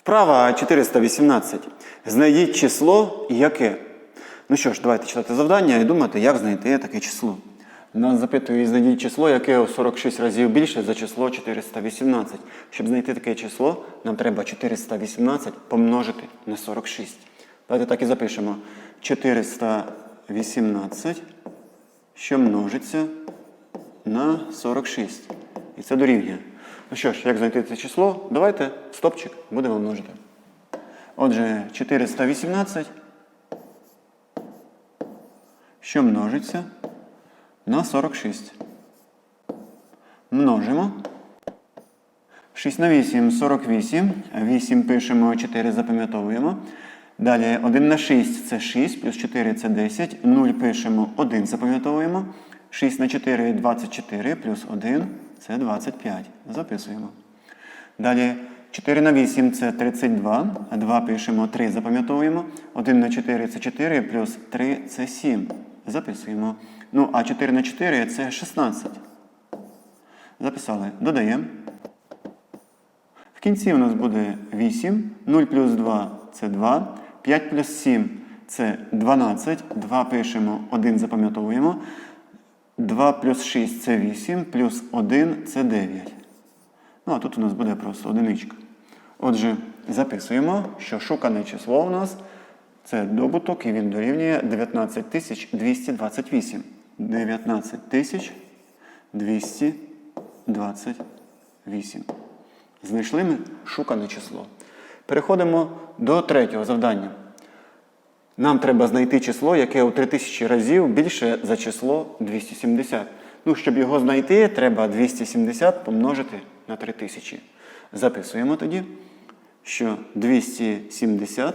Вправа 418. Знайдіть число яке. Ну що ж, давайте читати завдання і думати, як знайти таке число. Нас запитують, знайдіть число, яке у 46 разів більше за число 418. Щоб знайти таке число, нам треба 418 помножити на 46. Давайте так і запишемо. 418, що множиться на 46. І це дорівнює. Ну що ж, як знайти це число? Давайте стопчик будемо множити. Отже, 418, що множиться на 46. Множимо. 6 на 8 48. 8 пишемо, 4 запам'ятовуємо. Далі 1 на 6 це 6, плюс 4 це 10. 0 пишемо, 1 запам'ятовуємо. 6 на 4 24, плюс 1 це 25. Записуємо. Далі 4 на 8 це 32. 2 пишемо, 3 запам'ятовуємо. 1 на 4 це 4, плюс 3 це 7. Записуємо. Ну, а 4 на 4 це 16. Записали. Додаємо. В кінці у нас буде 8. 0 плюс 2 це 2. 5 плюс 7 це 12. 2 пишемо, 1 запам'ятовуємо. 2 плюс 6 це 8, плюс 1 це 9. Ну, а тут у нас буде просто одиничка. Отже, записуємо, що шукане число у нас це добуток, і він дорівнює 19228. 19228. Знайшли ми шукане число. Переходимо до третього завдання. Нам треба знайти число, яке у 3000 разів більше за число 270. Ну, щоб його знайти, треба 270 помножити на 3000. Записуємо тоді, що 270,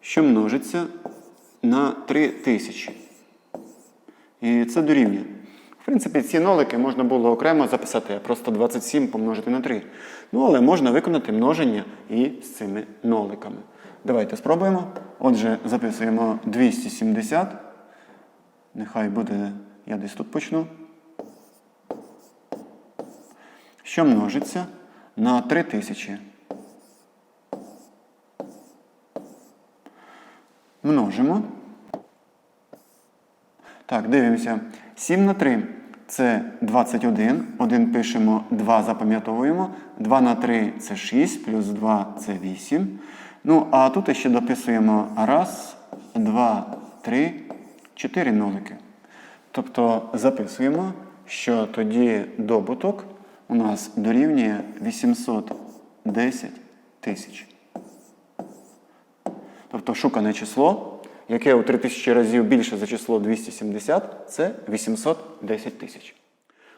що множиться на 3000. І це дорівнює. В принципі, ці нолики можна було окремо записати, а просто 27 помножити на 3. Ну, але можна виконати множення і з цими ноликами. Давайте спробуємо. Отже, записуємо 270. Нехай буде, я десь тут почну. Що множиться на 3000. Множимо. Так, дивимося. 7 на 3 це 21. 1 пишемо, 2 запам'ятовуємо. 2 на 3 це 6, плюс 2 це 8. Ну, а тут ще дописуємо раз, два, три, чотири нолики. Тобто записуємо, що тоді добуток у нас дорівнює 810 тисяч. Тобто шукане число, яке у 3000 разів більше за число 270, це 810 тисяч.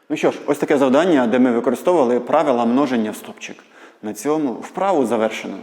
Ну що ж, ось таке завдання, де ми використовували правила множення в стопчик. На цьому вправу завершено.